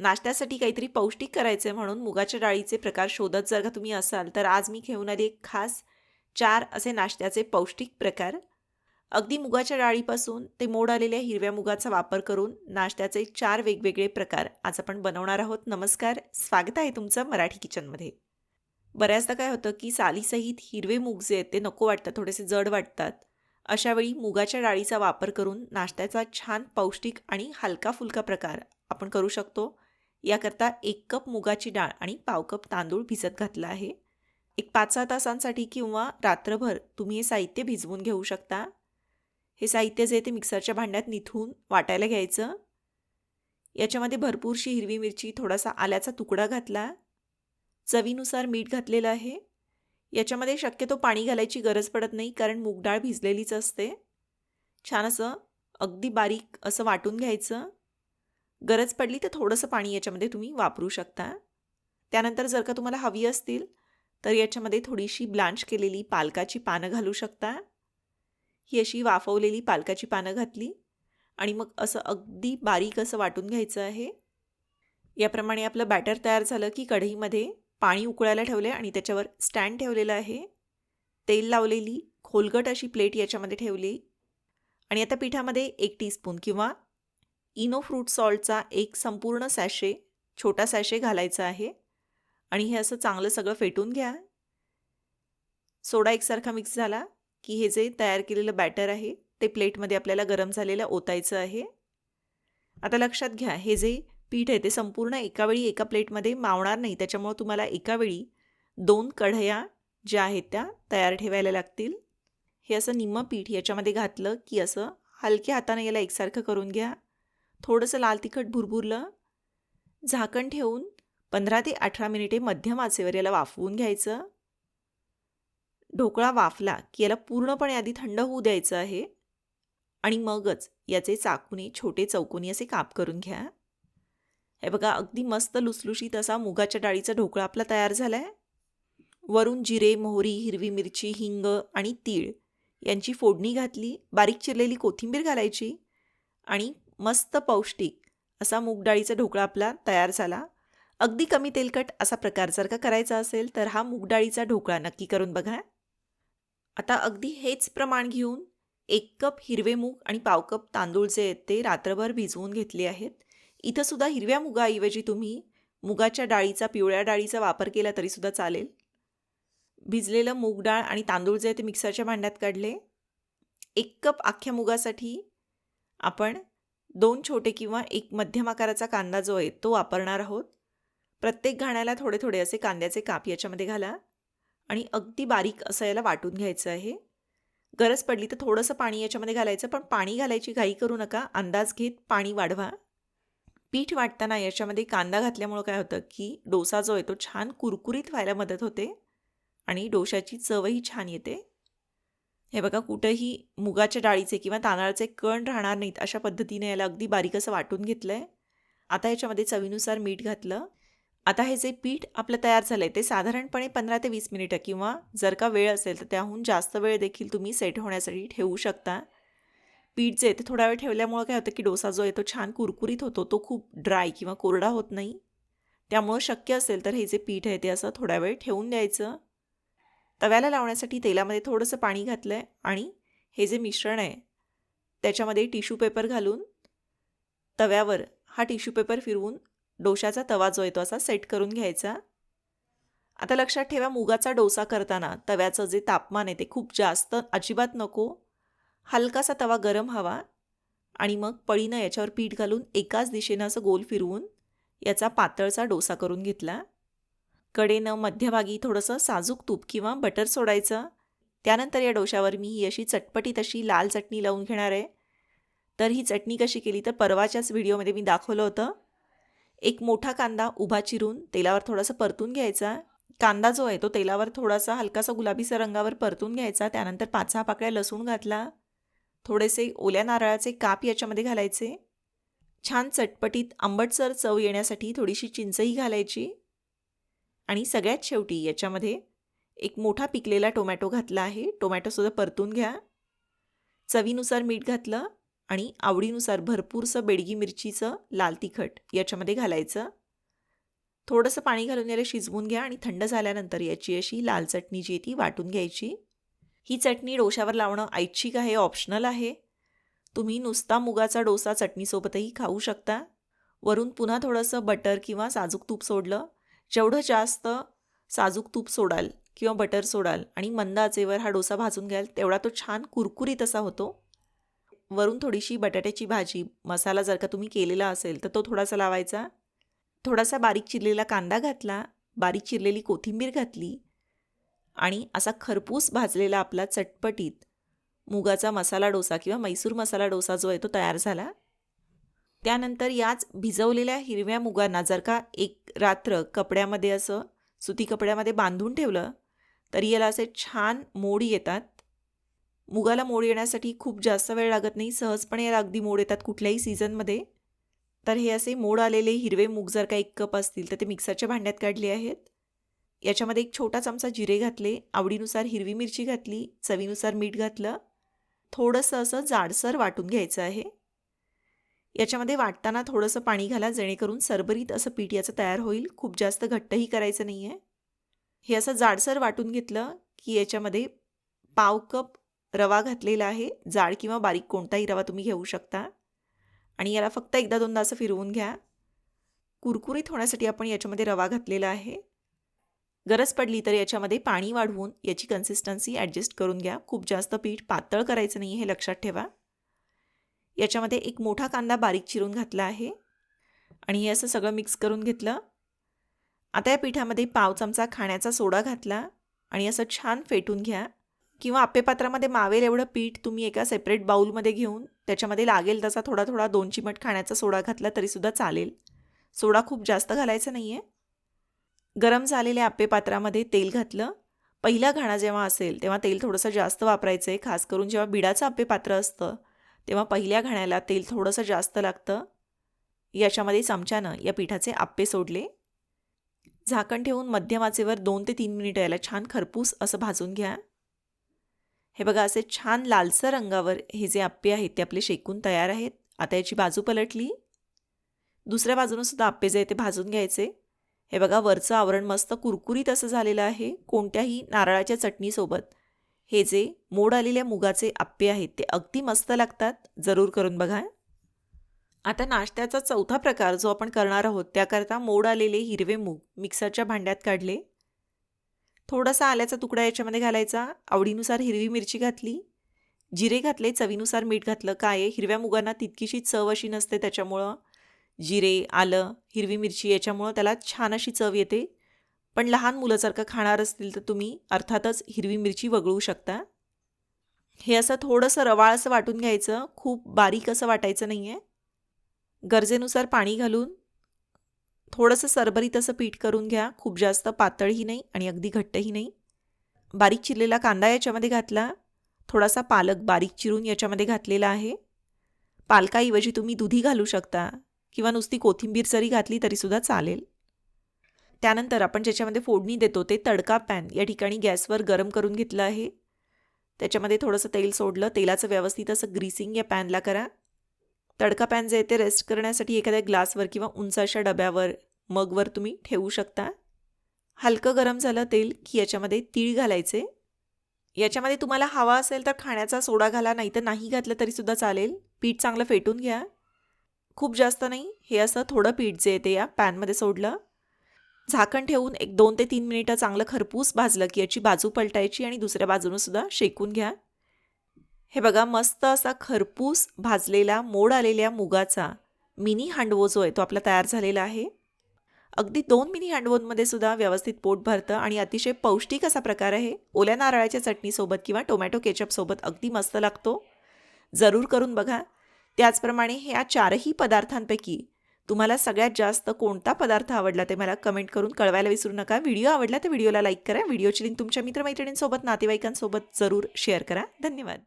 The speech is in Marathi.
नाश्त्यासाठी काहीतरी पौष्टिक करायचं आहे म्हणून मुगाच्या डाळीचे प्रकार शोधत जर का तुम्ही असाल तर आज मी घेऊन आली एक खास चार असे नाश्त्याचे पौष्टिक प्रकार. अगदी मुगाच्या डाळीपासून ते मोड आलेल्या हिरव्या मुगाचा वापर करून नाश्त्याचे चार वेगवेगळे प्रकार आज आपण बनवणार आहोत. नमस्कार स्वागत आहे तुमचं मराठी किचनमध्ये. बऱ्याचदा काय होतं की सालीसहित हिरवे मूग जे आहेत ते नको वाटतात थोडेसे जड वाटतात. अशावेळी मुगाच्या डाळीचा वापर करून नाश्त्याचा छान पौष्टिक आणि हलका फुलका प्रकार आपण करू शकतो. याकरता एक कप मुगाची डाळ आणि पाव कप तांदूळ भिजत घातला आहे. एक पाच सहा तासांसाठी किंवा रात्रभर तुम्ही हे साहित्य भिजवून घेऊ शकता. हे साहित्य जे ते मिक्सरच्या भांड्यात निथून वाटायला घ्यायचं. याच्यामध्ये भरपूरशी हिरवी मिरची थोडासा आल्याचा तुकडा घातला. चवीनुसार मीठ घातलेलं आहे. याच्यामध्ये शक्यतो पाणी घालायची गरज पडत नाही कारण मूग डाळ भिजलेलीच असते. छान असं अगदी बारीक असं वाटून घ्यायचं. गरज पडली तर थोडंसं पाणी याच्यामध्ये तुम्ही वापरू शकता. त्यानंतर जर का तुम्हाला हवी असतील तर याच्यामध्ये थोडीशी ब्लांच केलेली पालकाची पानं घालू शकता. ही अशी वाफवलेली पालकाची पानं घातली आणि मग असं अगदी बारीक असं वाटून घ्यायचं आहे. याप्रमाणे आपलं बॅटर तयार झालं की कढईमध्ये पाणी उकळायला ठेवले आणि त्याच्यावर स्टँड ठेवलेलं आहे. तेल लावलेली खोलगट अशी प्लेट याच्यामध्ये ठेवली. आणि आता पिठामध्ये एक टीस्पून किंवा इनो फ्रूट सॉल्टचा एक संपूर्ण सॅशे छोटा सॅशे घालायचा आहे आणि हे असं चांगलं सगळं फेटून घ्या. सोडा एकसारखा मिक्स झाला की हे जे तयार केलेलं बॅटर आहे ते प्लेटमध्ये आपल्याला गरम झालेलं ओतायचं आहे. आता लक्षात घ्या हे जे पीठ आहे ते संपूर्ण एकावेळी एका प्लेटमध्ये मावणार नाही त्याच्यामुळं तुम्हाला एका वेळी दोन कढया ज्या आहेत त्या तयार ठेवायला लागतील. हे असं निम्म पीठ याच्यामध्ये घातलं की असं हलक्या हाताने याला एकसारखं करून घ्या. थोडंसं लाल तिखट भुरभुरलं झाकण ठेवून पंधरा ते अठरा मिनिटे मध्यम आचेवर याला वाफवून घ्यायचं. ढोकळा वाफला की याला पूर्णपणे आधी थंड होऊ द्यायचं आहे आणि मगच याचे चाकूने छोटे चौकोनी असे काप करून घ्या. हे बघा अगदी मस्त लुसलुशीत असा मुगाच्या डाळीचा ढोकळा आपला तयार झाला आहे वरून जिरे मोहरी हिरवी मिरची हिंग आणि तीळ यांची फोडणी घातली बारीक चिरलेली कोथिंबीर घालायची आणि मस्त पौष्टिक असा मूग डाळीचा ढोकळा आपला तयार झाला. अगदी कमी तेलकट असा प्रकार जर का करायचा असेल तर हा मूग डाळीचा ढोकळा नक्की करून बघा. आता अगदी हेच प्रमाण घेऊन एक कप हिरवे मूग आणि पाव कप तांदूळ जे आहेत ते रात्रभर भिजवून घेतले आहेत. इथं सुद्धा हिरव्या मुगाऐवजी तुम्ही मुगाच्या डाळीचा पिवळ्या डाळीचा वापर केला तरीसुद्धा चालेल. भिजलेलं मूग डाळ आणि तांदूळ जे आहे ते मिक्सरच्या भांड्यात काढले. एक कप अख्ख्या मुगासाठी आपण दोन छोटे किंवा एक मध्यम आकाराचा कांदा जो आहे तो वापरणार आहोत. प्रत्येक घाण्याला थोडे थोडे असे कांद्याचे काप याच्यामध्ये घाला आणि अगदी बारीक असं याला वाटून घ्यायचं आहे. गरज पडली तर थोडंसं पाणी याच्यामध्ये घालायचं पण पाणी घालायची घाई करू नका अंदाज घेत पाणी वाढवा. पीठ वाटताना याच्यामध्ये कांदा घातल्यामुळं काय होतं की डोसा जो आहे तो छान कुरकुरीत व्हायला मदत होते आणि डोशाची चवही छान येते. हे बघा कुठंही मुगाच्या डाळीचे किंवा तांदळाचे कण राहणार नाहीत अशा पद्धतीने याला अगदी बारीक असं वाटून घेतलं आहे आता याच्यामध्ये चवीनुसार मीठ घातलं. आता हे जे पीठ आपलं तयार झालं आहे ते साधारणपणे पंधरा ते वीस मिनिटं किंवा जर का वेळ असेल तर त्याहून जास्त वेळ देखील तुम्ही सेट होण्यासाठी ठेवू शकता. पीठ जे ते थोडा वेळ ठेवल्यामुळं काय होतं की डोसा जो आहे तो छान कुरकुरीत होतो तो खूप ड्राय किंवा कोरडा होत नाही. त्यामुळं शक्य असेल तर हे जे पीठ आहे ते असं थोडा वेळ ठेवून द्यायचं. तव्याला लावण्यासाठी तेलामध्ये थोडंसं पाणी घातलं आहे आणि हे जे मिश्रण आहे त्याच्यामध्ये टिश्यू पेपर घालून तव्यावर हा टिश्यू पेपर फिरवून डोशाचा तवा जो आहे तो असा सेट करून घ्यायचा. आता लक्षात ठेवा मुगाचा डोसा करताना तव्याचं जे तापमान आहे ते खूप जास्त अजिबात नको. हलकासा तवा गरम हवा आणि मग पळीनं याच्यावर पीठ घालून एकाच दिशेनं असं गोल फिरवून याचा पातळचा डोसा करून घेतला. कडेनं मध्यभागी थोडंसं साजूक तूप किंवा बटर सोडायचं. त्यानंतर या डोशावर मी ही अशी चटपटीत अशी लाल चटणी लावून घेणार आहे. तर ही चटणी कशी केली तर परवाच्याच व्हिडिओमध्ये मी दाखवलं होतं. एक मोठा कांदा उभा चिरून तेलावर थोडासा परतून घ्यायचा. कांदा जो आहे तो तेलावर थोडासा हलकासा गुलाबीसा रंगावर परतून घ्यायचा. त्यानंतर पाच सहा पाकळ्या लसूण घातला. थोडेसे ओल्या नारळाचे काप याच्यामध्ये घालायचे. छान चटपटीत आंबटसर चव येण्यासाठी थोडीशी चिंचही घालायची. आणि सगळ्यात शेवटी याच्यामध्ये एक मोठा पिकलेला टोमॅटो घातला आहे. टोमॅटोसुद्धा परतून घ्या. चवीनुसार मीठ घातलं आणि आवडीनुसार भरपूरसं बेडगी मिरचीचं लाल तिखट याच्यामध्ये घालायचं. थोडंसं पाणी घालून याला शिजवून घ्या आणि थंड झाल्यानंतर याची अशी लाल चटणी जी आहे ती वाटून घ्यायची. ही चटणी डोशावर लावणं ऐच्छिक आहे ऑप्शनल आहे. तुम्ही नुसता मुगाचा डोसा चटणीसोबतही खाऊ शकता. वरून पुन्हा थोडंसं बटर किंवा साजूक तूप सोडलं जेवढं जास्त साजूक तूप सोडाल किंवा बटर सोडाल आणि मंद आचेवर हा डोसा भाजून घ्याल तेवढा तो छान कुरकुरीत असा होतो. वरून थोडीशी बटाट्याची भाजी मसाला जर का तुम्ही केलेला असेल तर तो थोडासा लावायचा. थोडासा बारीक चिरलेला कांदा घातला बारीक चिरलेली कोथिंबीर घातली आणि असा खरपूस भाजलेला आपला चटपटीत मुगाचा मसाला डोसा किंवा मैसूर मसाला डोसा जो आहे तो तयार झाला. त्यानंतर याच भिजवलेल्या हिरव्या मुगांना जर का एक रात्र कपड्यामध्ये असं सुती कपड्यामध्ये बांधून ठेवलं तरी याला असे छान मोड येतात. मुगाला मोड येण्यासाठी खूप जास्त वेळ लागत नाही. सहजपणे याला अगदी मोड येतात कुठल्याही सीझनमध्ये. तर हे असे मोड आलेले हिरवे मूग जर का एक कप असतील तर ते मिक्सरच्या भांड्यात काढले आहेत. याच्यामध्ये एक छोटा चमचा जिरे घातले आवडीनुसार हिरवी मिरची घातली चवीनुसार मीठ घातलं. थोडंसं असं जाडसर वाटून घ्यायचं आहे. याच्यामध्ये वाटताना थोडंसं पाणी घाला जेणेकरून सरबरीत असं पीठ याचं तयार होईल. खूप जास्त घट्टही करायचं नाही आहे हे असं जाडसर वाटून घेतलं की याच्यामध्ये पाव कप रवा घातलेला आहे. जाड किंवा बारीक कोणताही रवा तुम्ही घेऊ शकता. आणि याला फक्त एकदा दोनदा असं फिरवून घ्या. कुरकुरीत होण्यासाठी आपण याच्यामध्ये रवा घातलेला आहे. गरज पडली तर याच्यामध्ये पाणी वाढवून याची कन्सिस्टन्सी ॲडजस्ट करून घ्या. खूप जास्त पीठ पातळ करायचं नाही हे लक्षात ठेवा. याच्यामध्ये एक मोठा कांदा बारीक चिरून घातला आहे. आणि हे असं सगळं मिक्स करून घेतलं. आता या पिठामध्ये पाव चमचा खाण्याचा सोडा घातला आणि असं छान फेटून घ्या. किंवा आप्पेपात्रामध्ये मावेल एवढं पीठ तुम्ही एका सेपरेट बाऊलमध्ये घेऊन त्याच्यामध्ये लागेल तसा थोडा थोडा दोन चिमट खाण्याचा सोडा घातला तरीसुद्धा चालेल. सोडा खूप जास्त घालायचा नाही आहे गरम झालेल्या आप्पेपात्रामध्ये तेल घातलं. पहिला घाणा जेव्हा असेल तेव्हा तेल थोडंसं जास्त वापरायचं आहे खास करून जेव्हा बिडाचं आप्पेपात्र असतं तेव्हा पहिल्या घाण्याला तेल थोडंसं जास्त लागतं. याच्यामध्ये चमच्यानं या पिठाचे आप्पे सोडले. झाकण ठेवून मध्यमाचेवर दोन ते तीन मिनिटं याला छान खरपूस असं भाजून घ्या. हे बघा असे छान लालसर रंगावर हे जे आप्पे आहेत ते आपले शेकून तयार आहेत. आता याची बाजू पलटली. दुसऱ्या बाजूनं सुद्धा आप्पे जे आहे ते भाजून घ्यायचे. हे बघा वरचं आवरण मस्त कुरकुरीत असं झालेलं आहे. कोणत्याही नारळाच्या चटणीसोबत. हे जे मोड आलेल्या मुगाचे आप्पे आहेत ते अगदी मस्त लागतात. जरूर करून बघा. आता नाश्त्याचा चौथा प्रकार जो आपण करणार आहोत त्याकरता मोड आलेले हिरवे मूग मिक्सरच्या भांड्यात काढले. थोडासा आल्याचा तुकडा याच्यामध्ये घालायचा. आवडीनुसार हिरवी मिरची घातली. जिरे घातले चवीनुसार मीठ घातलं. काय हिरव्या मुगांना तितकीशी चव अशी नसते त्याच्यामुळं. जिरे आलं हिरवी मिरची याच्यामुळं त्याला छान अशी चव येते. पण लहान मुलं जर का खाणार असतील तर तुम्ही अर्थातच हिरवी मिरची वगळू शकता. हे असं थोडंसं रवाळ असं वाटून घ्यायचं. खूप बारीक असं वाटायचं नाही आहे गरजेनुसार पाणी घालून थोडंसं सरभरीत असं पीठ करून घ्या. खूप जास्त पातळही नाही आणि अगदी घट्टही नाही. बारीक चिरलेला कांदा याच्यामध्ये घातला. थोडासा पालक बारीक चिरून याच्यामध्ये घातलेला आहे. पालकाऐवजी तुम्ही दुधी घालू शकता किंवा नुसती कोथिंबीर जरी घातली तरीसुद्धा चालेल. त्यानंतर आपण ज्याच्यामध्ये फोडणी देतो ते तडका पॅन या ठिकाणी गॅसवर गरम करून घेतलं आहे. त्याच्यामध्ये थोडंसं तेल सोडलं तेलाचं व्यवस्थित असं ग्रीसिंग या पॅनला करा. तडका पॅन जे आहे ते रेस्ट करण्यासाठी एखाद्या ग्लासवर किंवा उंच अशा डब्यावर मगवर तुम्ही ठेवू शकता. हलकं गरम झालं तेल की याच्यामध्ये तीळ घालायचे. याच्यामध्ये तुम्हाला हवा असेल तर खाण्याचा सोडा घाला नाही तर नाही घातलं तरीसुद्धा चालेल. पीठ चांगलं फेटून घ्या. खूप जास्त नाही हे असं थोडं पीठ जे ते या पॅनमध्ये सोडलं. झाकण ठेवून एक दोन ते तीन मिनिटं चांगलं खरपूस भाजलं की याची बाजू पलटायची आणि दुसऱ्या बाजूनं सुद्धा शेकून घ्या. हे बघा मस्त असा खरपूस भाजलेला मोड आलेल्या मुगाचा मिनी हांडवो जो आहे तो आपला तयार झालेला आहे. अगदी दोन मिनी हांडवोंमध्ये सुद्धा व्यवस्थित पोट भरतं आणि अतिशय पौष्टिक असा प्रकार आहे. ओल्या नारळाच्या चटणीसोबत किंवा टोमॅटो केचपसोबत अगदी मस्त लागतो. जरूर करून बघा. त्याचप्रमाणे ह्या चारही पदार्थांपैकी तुम्हाला सगळ्यात जास्त कोणता पदार्थ आवडला ते मला कमेंट करून कळवायला विसरू नका. व्हिडिओ आवडला तर व्हिडिओला लाईक करा. व्हिडिओची लिंक तुमच्या मित्रमैत्रिणींसोबत नातेवाईकांसोबत जरूर शेअर करा. धन्यवाद.